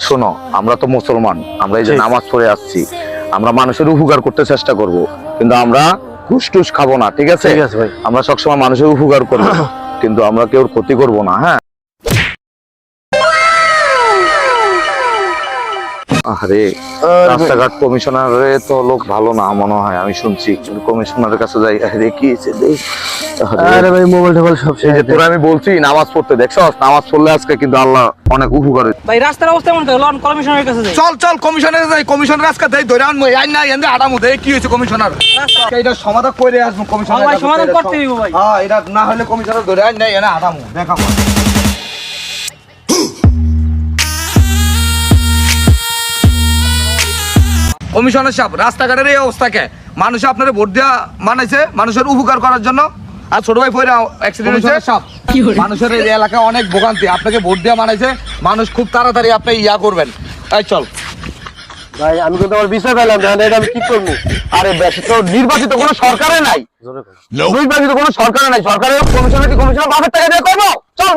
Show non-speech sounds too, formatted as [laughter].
শোনো আমরা তো মুসলমান আমরা এই যে নামাজ পড়ে আসছি আমরা মানুষের উপকার করতে চেষ্টা করব কিন্তু আমরা ঘুষ টুস খাব না ঠিক আছে? ঠিক আছে ভাই। আমরা সবসময় মানুষের উপকার করব [coughs] কিন্তু আমরা কেউ ক্ষতি করব না হ্যাঁ? আরে রাস্তাঘাট কমিশনারে তো লোক ভালো না মনে হয় আমি শুনছি। কমিশনারের কাছে যাই আরে কি আরে, ভাই মোবাইল টোবাইল সব শেষ। তোরা আমি বলছি নামাজ পড়তে দেখছস নামাজ পড়লে আজকে কিন্তু আল্লাহ অনেক উপকার ভাই রাস্তার অবস্থা এমন লন কমিশনারের কাছে যাই। চল চল কমিশনের যাই কমিশনের আজকে দেই ধরে আনব আইন না এন্ডে আডামু দেই কি হয়েছে কমিশনার? এটা সমাধান করে আসব কমিশনার ভাই, সমাধান করতে হইবো ভাই। হ্যাঁ এটা না হলে কমিশনার ধরে আইন না এনে আডামু দেখাবো কমিশনার সাহেব রাস্তাঘাটের এই অবস্থাকে। মানুষ আপনার ভোট দেওয়া মানাইছে মানুষের উপকার করার জন্য। আর ছোট ভাই পয়রা অ্যাক্সিডেন্ট হয়েছে। মানুষের এই এলাকায় অনেক ভোগান্তি। আপনাকে ভোট দেওয়া মানাইছে। মানুষ খুব তাড়াতাড়ি আপনি ইয়া করবেন। তাই চল। ভাই আমি কিন্তু আমার বিষয় পেলাম না এটা আমি কি করব? আরে তো নির্বাচিত কোনো সরকারে নাই। জোরে নির্বাচিত কোনো সরকারে নাই। সরকারের কমিশনার কি কমিশনার বাপের টাকা দিয়ে করব? চল